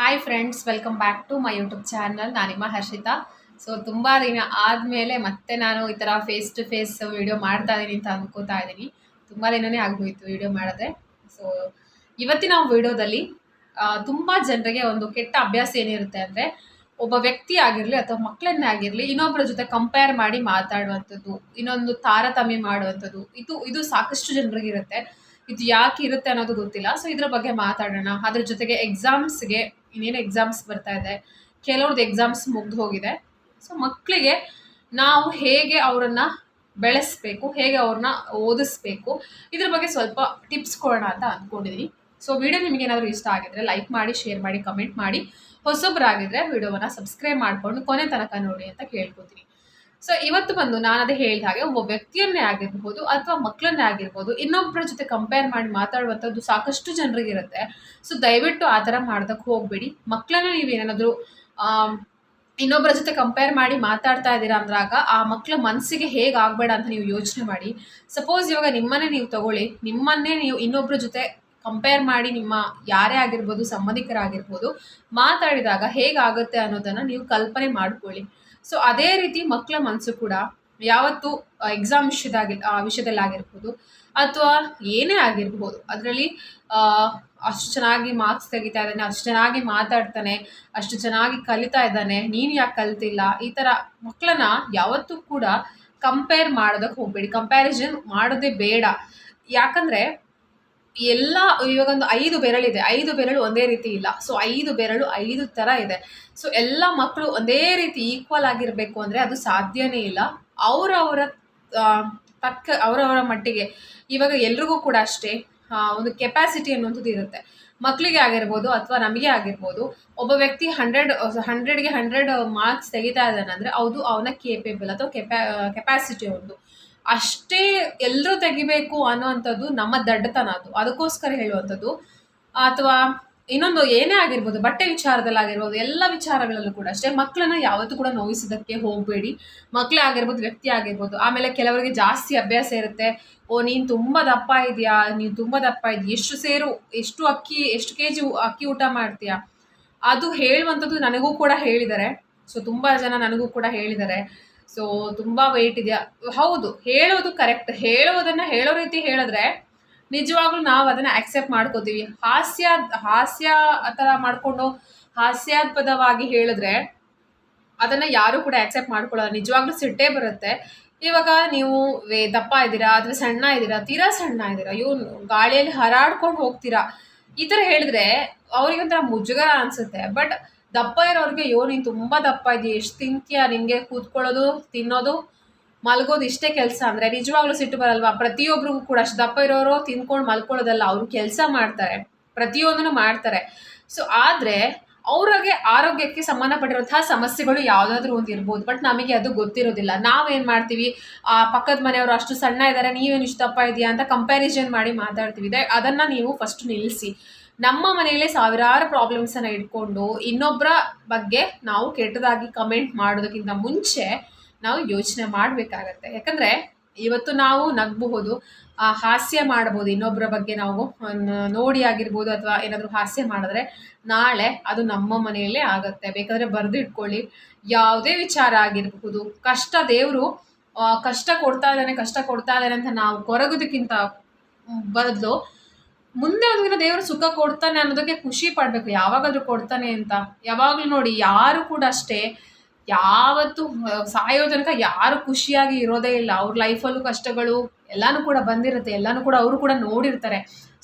Hi friends welcome back to my YouTube channel ನಾನಿಮ್ಮ Harshita. So ತುಂಬ ದಿನ ಆದಮೇಲೆ ಮತ್ತೆ ನಾನು ಈ ಥರ ಫೇಸ್ ಟು ಫೇಸ್ ವಿಡಿಯೋ ಮಾಡ್ತಾ ಇದ್ದೀನಿ ಅಂತ ಅನ್ಕೋತಾ ಇದ್ದೀನಿ ತುಂಬ ದಿನನೇ ಆಗೋಯ್ತು ವಿಡಿಯೋ ಮಾಡಿದ್ರೆ ಸೊ ಇವತ್ತಿನ ವಿಡಿಯೋದಲ್ಲಿ ತುಂಬ ಜನರಿಗೆ ಒಂದು ಕೆಟ್ಟ ಅಭ್ಯಾಸ ಏನಿರುತ್ತೆ ಅಂದರೆ, ಒಬ್ಬ ವ್ಯಕ್ತಿ ಆಗಿರಲಿ ಅಥವಾ ಮಕ್ಕಳನ್ನೇ ಆಗಿರಲಿ ಇನ್ನೊಬ್ಬರ ಜೊತೆ ಕಂಪೇರ್ ಮಾಡಿ ಮಾತಾಡುವಂಥದ್ದು, ಇನ್ನೊಂದು ತಾರತಮ್ಯ ಮಾಡುವಂಥದ್ದು, ಇದು ಇದು ಸಾಕಷ್ಟು ಜನರಿಗಿರುತ್ತೆ. ಇದು ಯಾಕೆ ಇರುತ್ತೆ ಅನ್ನೋದು ಗೊತ್ತಿಲ್ಲ. ಸೊ ಇದ್ರ ಬಗ್ಗೆ ಮಾತಾಡೋಣ. ಅದ್ರ ಜೊತೆಗೆ ಎಕ್ಸಾಮ್ಸ್ಗೆ ಇನ್ನೇನು ಎಕ್ಸಾಮ್ಸ್ ಬರ್ತಾ ಇದೆ. ಕೆಲವ್ರದ್ದು ಎಕ್ಸಾಮ್ಸ್ ಮುಗ್ದು ಹೋಗಿದೆ. ಸೊ ಮಕ್ಕಳಿಗೆ ನಾವು ಹೇಗೆ ಅವರನ್ನು ಬೆಳೆಸ್ಬೇಕು, ಹೇಗೆ ಅವ್ರನ್ನ ಓದಿಸ್ಬೇಕು, ಇದ್ರ ಬಗ್ಗೆ ಸ್ವಲ್ಪ ಟಿಪ್ಸ್ ಕೊಡೋಣ ಅಂತ ಅಂದ್ಕೊಂಡಿದ್ದೀನಿ ಸೊ ವಿಡಿಯೋ ನಿಮಗೆ ಏನಾದರೂ ಇಷ್ಟ ಆಗಿದ್ರೆ ಲೈಕ್ ಮಾಡಿ ಶೇರ್ ಮಾಡಿ ಕಮೆಂಟ್ ಮಾಡಿ. ಹೊಸೊಬ್ಬರಾಗಿದ್ದರೆ ವಿಡಿಯೋವನ್ನು ಸಬ್ಸ್ಕ್ರೈಬ್ ಮಾಡಿಕೊಂಡು ಕೊನೆ ತನಕ ನೋಡಿ ಅಂತ ಕೇಳ್ಕೊತೀನಿ. ಸೊ ಇವತ್ತು ಬಂದು ನಾನು ಅದೇ ಹೇಳಿದ ಹಾಗೆ ಒಬ್ಬ ವ್ಯಕ್ತಿಯನ್ನೇ ಆಗಿರಬಹುದು ಅಥವಾ ಮಕ್ಕಳನ್ನೇ ಆಗಿರ್ಬೋದು ಇನ್ನೊಬ್ಬರ ಜೊತೆ ಕಂಪೇರ್ ಮಾಡಿ ಮಾತಾಡುವಂಥದ್ದು ಸಾಕಷ್ಟು ಜನರಿಗಿರುತ್ತೆ. ಸೊ ದಯವಿಟ್ಟು ಆ ಥರ ಮಾಡೋದಕ್ಕೆ ಹೋಗಬೇಡಿ. ಮಕ್ಕಳನ್ನ ನೀವೇನಾದರೂ ಇನ್ನೊಬ್ಬರ ಜೊತೆ ಕಂಪೇರ್ ಮಾಡಿ ಮಾತಾಡ್ತಾ ಇದ್ದೀರಾ ಅಂದ್ರಾಗ ಆ ಮಕ್ಕಳ ಮನಸ್ಸಿಗೆ ಹೇಗೆ ಆಗಬೇಡ ಅಂತ ನೀವು ಯೋಚನೆ ಮಾಡಿ. ಸಪೋಸ್ ಇವಾಗ ನಿಮ್ಮನ್ನೇ ನೀವು ತಗೊಳ್ಳಿ, ನಿಮ್ಮನ್ನೇ ನೀವು ಇನ್ನೊಬ್ಬರ ಜೊತೆ ಕಂಪೇರ್ ಮಾಡಿ ನಿಮ್ಮ ಯಾರೇ ಆಗಿರ್ಬೋದು, ಸಂಬಂಧಿಕರಾಗಿರ್ಬೋದು, ಮಾತಾಡಿದಾಗ ಹೇಗಾಗುತ್ತೆ ಅನ್ನೋದನ್ನು ನೀವು ಕಲ್ಪನೆ ಮಾಡ್ಕೊಳ್ಳಿ. ಸೊ ಅದೇ ರೀತಿ ಮಕ್ಕಳ ಮನಸ್ಸು ಕೂಡ ಯಾವತ್ತು ಎಕ್ಸಾಮ್ ವಿಷಯದಾಗಿ ವಿಷಯದಲ್ಲಾಗಿರ್ಬೋದು ಅಥವಾ ಏನೇ ಆಗಿರ್ಬೋದು, ಅದರಲ್ಲಿ ಅಷ್ಟು ಚೆನ್ನಾಗಿ ಮಾರ್ಕ್ಸ್ ತೆಗಿತಾ ಇದ್ದಾನೆ, ಅಷ್ಟು ಚೆನ್ನಾಗಿ ಮಾತಾಡ್ತಾನೆ, ಅಷ್ಟು ಚೆನ್ನಾಗಿ ಕಲಿತಾ ಇದ್ದಾನೆ, ನೀನು ಯಾಕೆ ಕಲ್ತಿಲ್ಲ? ಈ ಥರ ಮಕ್ಕಳನ್ನ ಯಾವತ್ತೂ ಕೂಡ ಕಂಪೇರ್ ಮಾಡೋದಕ್ಕೆ ಹೋಗಬೇಡಿ. ಕಂಪ್ಯಾರಿಸನ್ ಮಾಡೋದೇ ಬೇಡ. ಯಾಕಂದರೆ ಎಲ್ಲ ಇವಾಗ ಒಂದು ಐದು ಬೆರಳಿದೆ ಐದು ಬೆರಳು ಒಂದೇ ರೀತಿ ಇಲ್ಲ. ಸೊ ಐದು ಬೆರಳು ಐದು ಥರ ಇದೆ. ಸೊ ಎಲ್ಲ ಮಕ್ಕಳು ಒಂದೇ ರೀತಿ ಈಕ್ವಲ್ ಆಗಿರಬೇಕು ಅಂದರೆ ಅದು ಸಾಧ್ಯನೇ ಇಲ್ಲ. ಅವರವರ ತಕ್ಕ ಅವರವರ ಮಟ್ಟಿಗೆ. ಇವಾಗ ಎಲ್ರಿಗೂ ಕೂಡ ಅಷ್ಟೇ ಒಂದು ಕೆಪಾಸಿಟಿ ಅನ್ನುವಂಥದ್ದು ಇರುತ್ತೆ. ಮಕ್ಕಳಿಗೆ ಆಗಿರ್ಬೋದು ಅಥವಾ ನಮಗೆ ಆಗಿರ್ಬೋದು, ಒಬ್ಬ ವ್ಯಕ್ತಿ ಹಂಡ್ರೆಡ್ ಹಂಡ್ರೆಡ್ಗೆ ಹಂಡ್ರೆಡ್ ಮಾರ್ಕ್ಸ್ ತೆಗಿತಾ ಇದ್ದಾನೆ ಅಂದರೆ ಅದು ಅವನ ಕೇಪೇಬಲ್ ಅಥವಾ ಕೆಪಾ ಕೆಪಾಸಿಟಿ ಒಂದು. ಅಷ್ಟೇ ಎಲ್ಲರೂ ತೆಗಿಬೇಕು ಅನ್ನುವಂಥದ್ದು ನಮ್ಮ ದಡ್ಡತನ ಅದು. ಅದಕ್ಕೋಸ್ಕರ ಹೇಳುವಂಥದ್ದು. ಅಥವಾ ಇನ್ನೊಂದು ಏನೇ ಆಗಿರ್ಬೋದು, ಬಟ್ಟೆ ವಿಚಾರದಲ್ಲಾಗಿರ್ಬೋದು ಎಲ್ಲ ವಿಚಾರಗಳಲ್ಲೂ ಕೂಡ ಅಷ್ಟೇ. ಮಕ್ಕಳನ್ನ ಯಾವತ್ತೂ ಕೂಡ ನೋಯಿಸೋದಕ್ಕೆ ಹೋಗಬೇಡಿ. ಮಕ್ಕಳೇ ಆಗಿರ್ಬೋದು, ವ್ಯಕ್ತಿ ಆಗಿರ್ಬೋದು. ಆಮೇಲೆ ಕೆಲವರಿಗೆ ಜಾಸ್ತಿ ಅಭ್ಯಾಸ ಇರುತ್ತೆ. ಓ, ನೀನು ತುಂಬ ದಪ್ಪ ಇದೆಯಾ? ನೀನು ತುಂಬ ದಪ್ಪ ಇದೆಯಾ? ಎಷ್ಟು ಸೇರು, ಎಷ್ಟು ಅಕ್ಕಿ, ಎಷ್ಟು ಕೆ ಜಿ ಅಕ್ಕಿ ಊಟ ಮಾಡ್ತೀಯಾ? ಅದು ಹೇಳುವಂಥದ್ದು ನನಗೂ ಕೂಡ ಹೇಳಿದ್ದಾರೆ. ಸೊ, ತುಂಬ ಜನ ನನಗೂ ಕೂಡ ಹೇಳಿದ್ದಾರೆ. ಸೊ ತುಂಬ ವೆಯ್ಟ್ ಇದೆಯಾ ಹೌದು ಹೇಳೋದು ಕರೆಕ್ಟ್ ಹೇಳೋದನ್ನು ಹೇಳೋ ರೀತಿ ಹೇಳಿದ್ರೆ ನಿಜವಾಗ್ಲೂ ನಾವು ಅದನ್ನು ಆಕ್ಸೆಪ್ಟ್ ಮಾಡ್ಕೋತೀವಿ. ಹಾಸ್ಯ ಹಾಸ್ಯ ಆ ಥರ ಮಾಡಿಕೊಂಡು ಹಾಸ್ಯಾಸ್ಪದವಾಗಿ ಹೇಳಿದ್ರೆ ಅದನ್ನು ಯಾರೂ ಕೂಡ ಆಕ್ಸೆಪ್ಟ್ ಮಾಡ್ಕೊಳ್ಳೋಲ್ಲ. ನಿಜವಾಗ್ಲೂ ಸಿಟ್ಟೇ ಬರುತ್ತೆ. ಇವಾಗ ನೀವು ವೇ, ದಪ್ಪ ಇದ್ದೀರಾ, ಅಥವಾ ಸಣ್ಣ ಇದ್ದೀರಾ, ತೀರಾ ಸಣ್ಣ ಇದ್ದೀರಾ ಇವ್ ಗಾಳಿಯಲ್ಲಿ ಹರಾಡ್ಕೊಂಡು ಹೋಗ್ತೀರಾ, ಈ ಥರ ಹೇಳಿದ್ರೆ ಅವ್ರಿಗೆ ಒಂಥರ ಮುಜುಗರ ಅನಿಸುತ್ತೆ. ಬಟ್ ದಪ್ಪ ಇರೋರಿಗೆ ಅಯ್ಯೋ ನೀನು ತುಂಬ ದಪ್ಪ ಇದೆಯಾ ಎಷ್ಟು ತಿಂತೀಯ ನಿಮಗೆ ಕೂತ್ಕೊಳ್ಳೋದು, ತಿನ್ನೋದು? ಮಲ್ಗೋದು ಇಷ್ಟೇ ಕೆಲಸ. ಅಂದರೆ ನಿಜವಾಗ್ಲೂ ಸಿಟ್ಟು ಬರಲ್ವಾ? ಪ್ರತಿಯೊಬ್ಬರಿಗೂ ಕೂಡ ಅಷ್ಟು ದಪ್ಪ ಇರೋರು ತಿನ್ಕೊಂಡು ಮಲ್ಕೊಳ್ಳೋದಲ್ಲ, ಅವರು ಕೆಲಸ ಮಾಡ್ತಾರೆ. ಪ್ರತಿಯೊಂದನ್ನು ಮಾಡ್ತಾರೆ. ಸೊ ಆದರೆ ಅವ್ರಿಗೆ ಆರೋಗ್ಯಕ್ಕೆ ಸಂಬಂಧಪಟ್ಟಿರುವಂತಹ ಸಮಸ್ಯೆಗಳು ಯಾವುದಾದ್ರೂ ಒಂದು ಇರ್ಬೋದು. ಬಟ್ ನಮಗೆ ಅದು ಗೊತ್ತಿರೋದಿಲ್ಲ. ನಾವೇನು ಮಾಡ್ತೀವಿ? ಆ ಪಕ್ಕದ ಮನೆಯವರು ಅಷ್ಟು ಸಣ್ಣ ಇದ್ದಾರೆ ನೀವೇನು ಇಷ್ಟಪ್ಪ ಇದೆಯಾ ಅಂತ ಕಂಪ್ಯಾರಿಸನ್ ಮಾಡಿ ಮಾತಾಡ್ತೀವಿ. ಅದನ್ನು ನೀವು ಫಸ್ಟ್ ನಿಲ್ಲಿಸಿ ನಮ್ಮ ಮನೆಯಲ್ಲೇ ಸಾವಿರಾರು ಪ್ರಾಬ್ಲಮ್ಸನ್ನು ಇಟ್ಕೊಂಡು ಇನ್ನೊಬ್ಬರ ಬಗ್ಗೆ ನಾವು ಕೆಟ್ಟದಾಗಿ ಕಮೆಂಟ್ ಮಾಡೋದಕ್ಕಿಂತ ಮುಂಚೆ ನಾವು ಯೋಚನೆ ಮಾಡಬೇಕಾಗತ್ತೆ. ಯಾಕಂದರೆ ಇವತ್ತು ನಾವು ನಗಬಹುದು ಹಾಸ್ಯ ಮಾಡ್ಬೋದು ಇನ್ನೊಬ್ಬರ ಬಗ್ಗೆ ನಾವು ನೋಡಿ ಆಗಿರ್ಬೋದು ಅಥವಾ ಏನಾದರೂ ಹಾಸ್ಯ ಮಾಡಿದ್ರೆ ನಾಳೆ ಅದು ನಮ್ಮ ಮನೆಯಲ್ಲೇ ಆಗುತ್ತೆ. ಬೇಕಾದರೆ ಬರೆದಿಟ್ಕೊಳ್ಳಿ ಯಾವುದೇ ವಿಚಾರ ಆಗಿರಬಹುದು. ಕಷ್ಟ ದೇವರು ಕಷ್ಟ ಕೊಡ್ತಾ ಇದ್ದಾನೆ, ಕಷ್ಟ ಕೊಡ್ತಾ ಇದ್ದಾನೆ ಅಂತ ನಾವು ಕೊರಗೋದಕ್ಕಿಂತ ಬದಲು ಮುಂದೆ ಒಂದು ದಿನ ದೇವರು ಸುಖ ಕೊಡ್ತಾನೆ ಅನ್ನೋದಕ್ಕೆ ಖುಷಿ ಪಡಬೇಕು. ಯಾವಾಗಾದರೂ ಕೊಡ್ತಾನೆ ಅಂತ. ಯಾವಾಗಲೂ ನೋಡಿ, ಯಾರು ಕೂಡ ಅಷ್ಟೇ ಯಾವತ್ತು ಸಾಯೋ ತನಕ ಯಾರು ಖುಷಿಯಾಗಿ ಇರೋದೇ ಇಲ್ಲ. ಅವ್ರ ಲೈಫಲ್ಲೂ ಕಷ್ಟಗಳು ಎಲ್ಲಾನು ಕೂಡ ಬಂದಿರುತ್ತೆ. ಎಲ್ಲನೂ ಕೂಡ ಅವರು ಕೂಡ ನೋಡಿರ್ತಾರೆ.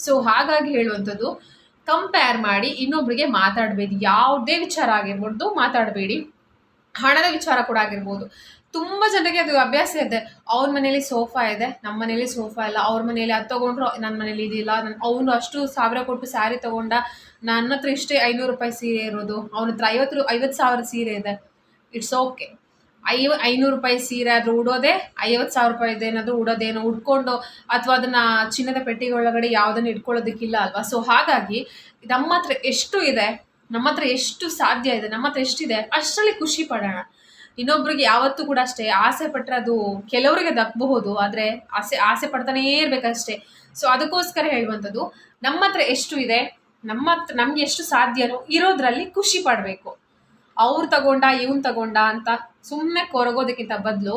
ಸೊ ಹಾಗಾಗಿ ಹೇಳುವಂಥದ್ದು ಕಂಪೇರ್ ಮಾಡಿ ಇನ್ನೊಬ್ರಿಗೆ ಮಾತಾಡಬೇಡಿ. ಯಾವುದೇ ವಿಚಾರ ಆಗಿರ್ಬೋದು, ಮಾತಾಡಬೇಡಿ. ಹಣದ ವಿಚಾರ ಕೂಡ ಆಗಿರ್ಬೋದು. ತುಂಬ ಜನರಿಗೆ ಅದು ಅಭ್ಯಾಸ ಇದೆ. ಅವ್ರ ಮನೇಲಿ ಸೋಫಾ ಇದೆ, ನಮ್ಮ ಮನೇಲಿ ಸೋಫಾ ಇಲ್ಲ. ಅವ್ರ ಮನೇಲಿ ಅದು ತೊಗೊಂಡ್ರು ನನ್ನ ಮನೇಲಿ ಇದಿಲ್ಲ ನನ್ನ ಅವನು ಅಷ್ಟು ಸಾವಿರ ಕೊಟ್ಟು ಸ್ಯಾರಿ ತೊಗೊಂಡ ನನ್ನ ಹತ್ರ ಇಷ್ಟೇ ಐನೂರು ರೂಪಾಯಿ ಸೀರೆ ಇರೋದು. ಅವನ ಹತ್ರ ಐವತ್ತು ಐವತ್ತು ಸಾವಿರ ಸೀರೆ ಇದೆ. ಇಟ್ಸ್ ಓಕೆ ಐವ, ಐನೂರು ರೂಪಾಯಿ ಸೀರೆ ಆದರೂ ಉಡೋದೇ, ಐವತ್ತು ಸಾವಿರ ರೂಪಾಯಿದು ಏನಾದರೂ ಉಡೋದೇನೋ ಉಟ್ಕೊಂಡು ಅಥವಾ ಅದನ್ನು ಚಿನ್ನದ ಪೆಟ್ಟಿಗೆ ಒಳಗಡೆ ಯಾವುದನ್ನು ಇಟ್ಕೊಳ್ಳೋದಕ್ಕಿಲ್ಲ ಅಲ್ವಾ? ಸೊ ಹಾಗಾಗಿ ನಮ್ಮ ಹತ್ರ ಎಷ್ಟು ಇದೆ, ನಮ್ಮ ಹತ್ರ ಎಷ್ಟು ಸಾಧ್ಯ ಇದೆ, ನಮ್ಮ ಹತ್ರ ಎಷ್ಟಿದೆ, ಅಷ್ಟರಲ್ಲಿ ಖುಷಿ ಪಡೋಣ. ಇನ್ನೊಬ್ರಿಗೆ ಯಾವತ್ತೂ ಕೂಡ ಅಷ್ಟೇ, ಆಸೆ ಪಟ್ಟರೆ ಅದು ಕೆಲವರಿಗೆ ದಕ್ಕಬಹುದು ಆದರೆ ಆಸೆ ಆಸೆ ಪಡ್ತಾನೇ ಇರಬೇಕಷ್ಟೇ. ಸೊ ಅದಕ್ಕೋಸ್ಕರ ಹೇಳುವಂಥದ್ದು, ನಮ್ಮ ಹತ್ರ ಎಷ್ಟು ಇದೆ, ನಮ್ಮ ಹತ್ರ ನಮ್ಗೆ ಎಷ್ಟು ಸಾಧ್ಯನೋ ಇರೋದ್ರಲ್ಲಿ ಖುಷಿ ಪಡಬೇಕು. ಅವ್ರು ತಗೊಂಡ, ಇವ್ನು ತಗೊಂಡ ಅಂತ ಸುಮ್ಮನೆ ಕೊರಗೋದಕ್ಕಿಂತ ಬದಲು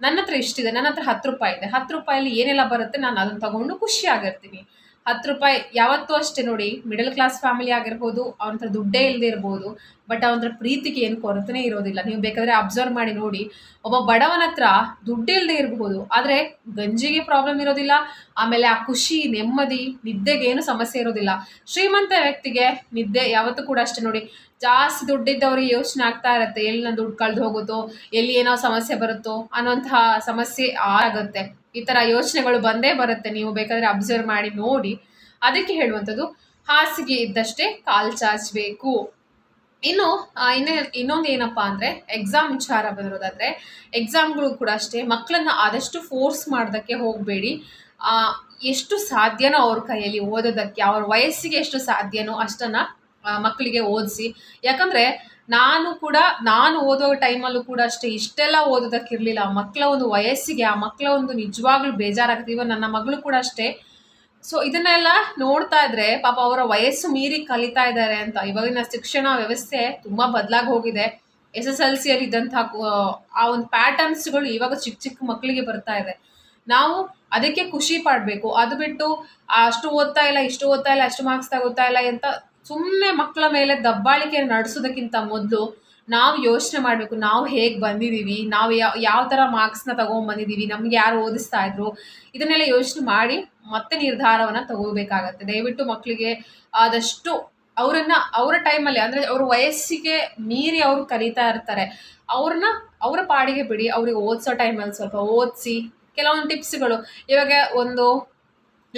ನನ್ನ ಹತ್ರ ಇಷ್ಟಿದೆ, ನನ್ನ ಹತ್ರ ಹತ್ತು ರೂಪಾಯಿ ಇದೆ. ಹತ್ತು ರೂಪಾಯಲ್ಲಿ ಏನೆಲ್ಲ ಬರುತ್ತೆ ನಾನು ಅದನ್ನು ತಗೊಂಡು ಖುಷಿಯಾಗಿರ್ತೀನಿ ಹತ್ತು ರೂಪಾಯಿ ಯಾವತ್ತೂ ಅಷ್ಟೇ ನೋಡಿ ಮಿಡಲ್ ಕ್ಲಾಸ್ ಫ್ಯಾಮಿಲಿ ಆಗಿರ್ಬೋದು ಅವನ ಹತ್ರ ದುಡ್ಡೇ ಇಲ್ಲದೆ ಇರ್ಬೋದು ಬಟ್ ಅವನ ಪ್ರೀತಿಗೆ ಏನು ಕೊರತೆನೇ ಇರೋದಿಲ್ಲ. ನೀವು ಬೇಕಾದರೆ ಅಬ್ಸರ್ವ್ ಮಾಡಿ ನೋಡಿ. ಒಬ್ಬ ಬಡವನ ಹತ್ರ ದುಡ್ಡಿಲ್ಲದೆ ಇರಬಹುದು ಆದರೆ ಗಂಜಿಗೆ ಪ್ರಾಬ್ಲಮ್ ಇರೋದಿಲ್ಲ, ಆಮೇಲೆ ಆ ಖುಷಿ, ನೆಮ್ಮದಿ, ನಿದ್ದೆಗೆ ಏನು ಸಮಸ್ಯೆ ಇರೋದಿಲ್ಲ. ಶ್ರೀಮಂತ ವ್ಯಕ್ತಿಗೆ ನಿದ್ದೆ ಯಾವತ್ತೂ ಕೂಡ ಅಷ್ಟೇ ನೋಡಿ. ಜಾಸ್ತಿ ದುಡ್ಡಿದ್ದವ್ರಿಗೆ ಯೋಚನೆ ಆಗ್ತಾ ಇರುತ್ತೆ. ಎಲ್ಲಿ ನನ್ನ ದುಡ್ಡು ಕಳೆದು ಹೋಗುತ್ತೋ, ಎಲ್ಲಿ ಏನೋ ಸಮಸ್ಯೆ ಬರುತ್ತೋ ಅನ್ನೋಂತಹ ಸಮಸ್ಯೆ ಆಗುತ್ತೆ. ಈ ಥರ ಯೋಚನೆಗಳು ಬಂದೇ ಬರುತ್ತೆ. ನೀವು ಬೇಕಾದರೆ ಅಬ್ಸರ್ವ್ ಮಾಡಿ, ನೋಡಿ. ಅದಕ್ಕೆ ಹೇಳುವಂಥದ್ದು, ಹಾಸಿಗೆ ಇದ್ದಷ್ಟೇ ಕಾಲು ಚಾಚಬೇಕು ಇನ್ನು ಇನ್ನ ಇನ್ನೇ, ಇನ್ನೊಂದು ಏನಪ್ಪ ಅಂದರೆ ಎಕ್ಸಾಮ್ ವಿಚಾರ ಬಂದಿರೋದಾದರೆ ಎಕ್ಸಾಮ್ಗಳು ಕೂಡ ಅಷ್ಟೇ. ಮಕ್ಕಳನ್ನ ಆದಷ್ಟು ಫೋರ್ಸ್ ಮಾಡೋದಕ್ಕೆ ಹೋಗಬೇಡಿ. ಎಷ್ಟು ಸಾಧ್ಯನೋ ಅವ್ರ ಕೈಯಲ್ಲಿ ಓದೋದಕ್ಕೆ, ಅವ್ರ ವಯಸ್ಸಿಗೆ ಎಷ್ಟು ಸಾಧ್ಯನೋ ಅಷ್ಟನ್ನು ಮಕ್ಕಳಿಗೆ ಓದಿಸಿ. ಯಾಕಂದರೆ ನಾನು ಕೂಡ ನಾನು ಓದೋ ಟೈಮಲ್ಲೂ ಕೂಡ ಅಷ್ಟೇ ಇಷ್ಟೆಲ್ಲ ಓದೋದಕ್ಕಿರಲಿಲ್ಲ. ಮಕ್ಕಳ ಒಂದು ವಯಸ್ಸಿಗೆ ಆ ಮಕ್ಕಳ ಒಂದು ನಿಜವಾಗ್ಲೂ ಬೇಜಾರಾಗುತ್ತೆ. ಇವನ್ ನನ್ನ ಮಗಳು ಕೂಡ ಅಷ್ಟೇ. ಸೊ ಇದನ್ನೆಲ್ಲ ನೋಡ್ತಾ ಇದ್ರೆ ಪಾಪ ಅವರ ವಯಸ್ಸು ಮೀರಿ ಕಲಿತಾ ಇದ್ದಾರೆ ಅಂತ. ಇವಾಗಿನ ಶಿಕ್ಷಣ ವ್ಯವಸ್ಥೆ ತುಂಬ ಬದಲಾಗಿ ಹೋಗಿದೆ. ಎಸ್ ಎಸ್ ಎಲ್ ಸಿಯಲ್ಲಿ ಇದ್ದಂತಹ ಆ ಒಂದು ಪ್ಯಾಟರ್ನ್ಸ್ಗಳು ಇವಾಗ ಚಿಕ್ಕ ಚಿಕ್ಕ ಮಕ್ಕಳಿಗೆ ಬರ್ತಾ ಇದೆ. ನಾವು ಅದಕ್ಕೆ ಖುಷಿ ಪಡಬೇಕು. ಅದು ಬಿಟ್ಟು ಆ, ಅಷ್ಟು ಓದ್ತಾ ಇಲ್ಲ ಇಷ್ಟು ಓದ್ತಾ ಇಲ್ಲ ಅಷ್ಟು ಮಾರ್ಕ್ಸ್ ತಗೋತಾ ಇಲ್ಲ ಅಂತ ಸುಮ್ಮನೆ ಮಕ್ಕಳ ಮೇಲೆ ದಬ್ಬಾಳಿಕೆ ನಡೆಸೋದಕ್ಕಿಂತ ಮೊದಲು ನಾವು ಯೋಚನೆ ಮಾಡಬೇಕು, ನಾವು ಹೇಗೆ ಬಂದಿದ್ದೀವಿ ನಾವು ಯಾವ ಯಾವ ಥರ ಮಾರ್ಕ್ಸ್ನ ತಗೊಂಡ್ಬಂದಿದ್ದೀವಿ ನಮ್ಗೆ ಯಾರು ಓದಿಸ್ತಾ ಇದ್ರು, ಇದನ್ನೆಲ್ಲ ಯೋಚನೆ ಮಾಡಿ ಮತ್ತೆ ನಿರ್ಧಾರವನ್ನು ತಗೋಬೇಕಾಗತ್ತೆ. ದಯವಿಟ್ಟು ಮಕ್ಕಳಿಗೆ ಆದಷ್ಟು ಅವರನ್ನು, ಅವರ ಟೈಮಲ್ಲಿ ಅಂದರೆ ಅವ್ರ ವಯಸ್ಸಿಗೆ ಮೀರಿ ಅವರು ಕಲಿತಾ ಇರ್ತಾರೆ, ಅವ್ರನ್ನ ಅವರ ಪಾಡಿಗೆ ಬಿಡಿ, ಅವ್ರಿಗೆ ಓದಿಸೋ ಟೈಮಲ್ಲಿ ಸ್ವಲ್ಪ ಓದಿಸಿ, ಕೆಲವೊಂದು ಟಿಪ್ಸ್ಗಳು ಇವಾಗ ಒಂದು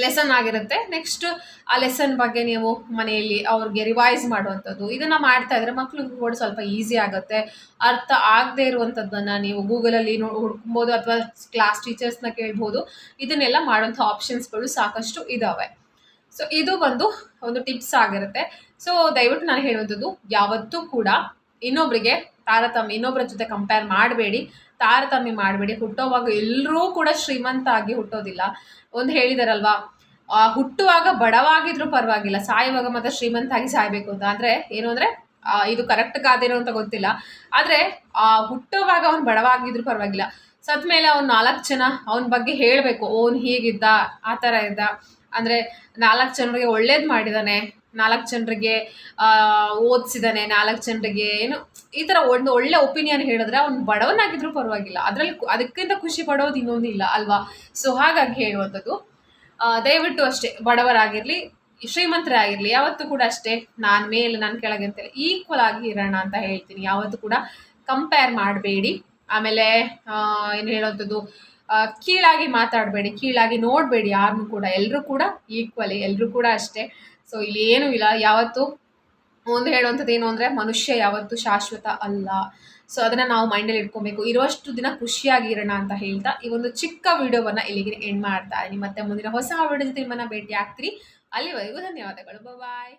ಲೆಸನ್ ಆಗಿರುತ್ತೆ. ನೆಕ್ಸ್ಟ್ ಆ ಲೆಸನ್ ಬಗ್ಗೆ ನೀವು ಮನೆಯಲ್ಲಿ ಅವ್ರಿಗೆ ರಿವೈಸ್ ಮಾಡುವಂಥದ್ದು. ಇದನ್ನು ಮಾಡ್ತಾ ಇದ್ರೆ ಮಕ್ಳಿಗೂ ಕೂಡ ಸ್ವಲ್ಪ ಈಸಿ ಆಗುತ್ತೆ. ಅರ್ಥ ಆಗದೆ ಇರುವಂಥದ್ದನ್ನು ನೀವು ಗೂಗಲಲ್ಲಿ ನೋ, ಹುಡ್ಕೊಬೋದು ಅಥವಾ ಕ್ಲಾಸ್ ಟೀಚರ್ಸ್ನ ಕೇಳ್ಬೋದು. ಇದನ್ನೆಲ್ಲ ಮಾಡುವಂಥ ಆಪ್ಷನ್ಸ್ಗಳು ಸಾಕಷ್ಟು ಇದ್ದಾವೆ ಸೊ ಇದು ಬಂದು ಒಂದು ಟಿಪ್ಸ್ ಆಗಿರುತ್ತೆ. ಸೊ ದಯವಿಟ್ಟು ನಾನು ಹೇಳುವಂಥದ್ದು, ಯಾವತ್ತೂ ಕೂಡ ಇನ್ನೊಬ್ರಿಗೆ ತಾರತಮ್ಯ ಇನ್ನೊಬ್ಬರ ಜೊತೆ ಕಂಪೇರ್ ಮಾಡಬೇಡಿ. ತಾರತಮ್ಯ ಮಾಡಬೇಡಿ. ಹುಟ್ಟೋವಾಗ ಎಲ್ಲರೂ ಕೂಡ ಶ್ರೀಮಂತ ಆಗಿ ಹುಟ್ಟೋದಿಲ್ಲ. ಒಂದು ಹೇಳಿದಾರಲ್ವಾ? ಹುಟ್ಟುವಾಗ ಬಡವಾಗಿದ್ರು ಪರವಾಗಿಲ್ಲ, ಸಾಯುವಾಗ ಮಾತ್ರ ಶ್ರೀಮಂತ ಆಗಿ ಸಾಯಬೇಕು ಅಂತ. ಅಂದರೆ ಏನು ಅಂದರೆ ಇದು ಕರೆಕ್ಟ್ ಕಾದೇನೋ ಅಂತ ಗೊತ್ತಿಲ್ಲ. ಆದರೆ ಹುಟ್ಟುವಾಗ ಅವ್ನು ಬಡವಾಗಿದ್ರು ಪರವಾಗಿಲ್ಲ. ಸತ್ ಮೇಲೆ ಅವ್ನು ನಾಲ್ಕು ಜನ ಅವನ ಬಗ್ಗೆ ಹೇಳಬೇಕು, ಓನ್ ಹೀಗಿದ್ದ, ಆ ಥರ ಇದ್ದ. ಅಂದರೆ ನಾಲ್ಕು ಜನರಿಗೆ ಒಳ್ಳೇದು ಮಾಡಿದಾನೆ ನಾಲ್ಕು ಜನರಿಗೆ ಓದಿಸಿದಾನೆ ನಾಲ್ಕು ಜನರಿಗೆ ಏನು ಈ ಥರ ಒಂದು ಒಳ್ಳೆ ಒಪಿನಿಯನ್ ಹೇಳಿದ್ರೆ ಅವ್ನು ಬಡವನಾಗಿದ್ರೂ ಪರವಾಗಿಲ್ಲ. ಅದರಲ್ಲಿ ಅದಕ್ಕಿಂತ ಖುಷಿ ಪಡೋದು ಇನ್ನೊಂದು ಇಲ್ಲ ಅಲ್ವಾ? ಸೊ ಹಾಗಾಗಿ ಹೇಳುವಂಥದ್ದು ದಯವಿಟ್ಟು ಅಷ್ಟೇ ಬಡವರಾಗಿರಲಿ ಶ್ರೀಮಂತರೇ ಆಗಿರಲಿ ಯಾವತ್ತೂ ಕೂಡ ಅಷ್ಟೇ ನಾನು ಮೇಲೆ ನಾನು ಕೆಳಗೆ ಅಂತೇಳಿ ಈಕ್ವಲ್ ಆಗಿ ಇರೋಣ ಅಂತ ಹೇಳ್ತೀನಿ. ಯಾವತ್ತೂ ಕೂಡ ಕಂಪೇರ್ ಮಾಡಬೇಡಿ. ಆಮೇಲೆ ಏನು ಹೇಳೋಂಥದ್ದು ಆ, ಕೀಳಾಗಿ ಮಾತಾಡಬೇಡಿ, ಕೀಳಾಗಿ ನೋಡಬೇಡಿ ಯಾರನ್ನೂ ಕೂಡ ಎಲ್ಲರೂ ಕೂಡ ಈಕ್ವಲಿ ಎಲ್ಲರೂ ಕೂಡ ಅಷ್ಟೇ. ಸೊ ಇಲ್ಲಿ ಏನೂ ಇಲ್ಲ, ಯಾವತ್ತು ಒಂದು ಹೇಳುವಂಥದ್ದು ಏನು ಅಂದರೆ, ಮನುಷ್ಯ ಯಾವತ್ತೂ ಶಾಶ್ವತ ಅಲ್ಲ. ಸೊ ಅದನ್ನು ನಾವು ಮೈಂಡಲ್ಲಿ ಇಟ್ಕೊಬೇಕು. ಇರುವಷ್ಟು ದಿನ ಖುಷಿಯಾಗಿರೋಣ ಅಂತ ಹೇಳ್ತಾ ಈ ಒಂದು ಚಿಕ್ಕ ವಿಡಿಯೋವನ್ನು ಇಲ್ಲಿಗೆ ಎಂಡ್ ಮಾಡ್ತಾ ಇದ್ದೀನಿ. ಮತ್ತೆ ಮುಂದಿನ ಹೊಸ ವಿಡಿಯೋ ಜೊತೆ ನಿಮ್ಮನ್ನು ಭೇಟಿ ಆಗ್ತೀರಿ ಅಲ್ಲಿವರೆಗೂ ಧನ್ಯವಾದಗಳು. ಬಾಯ್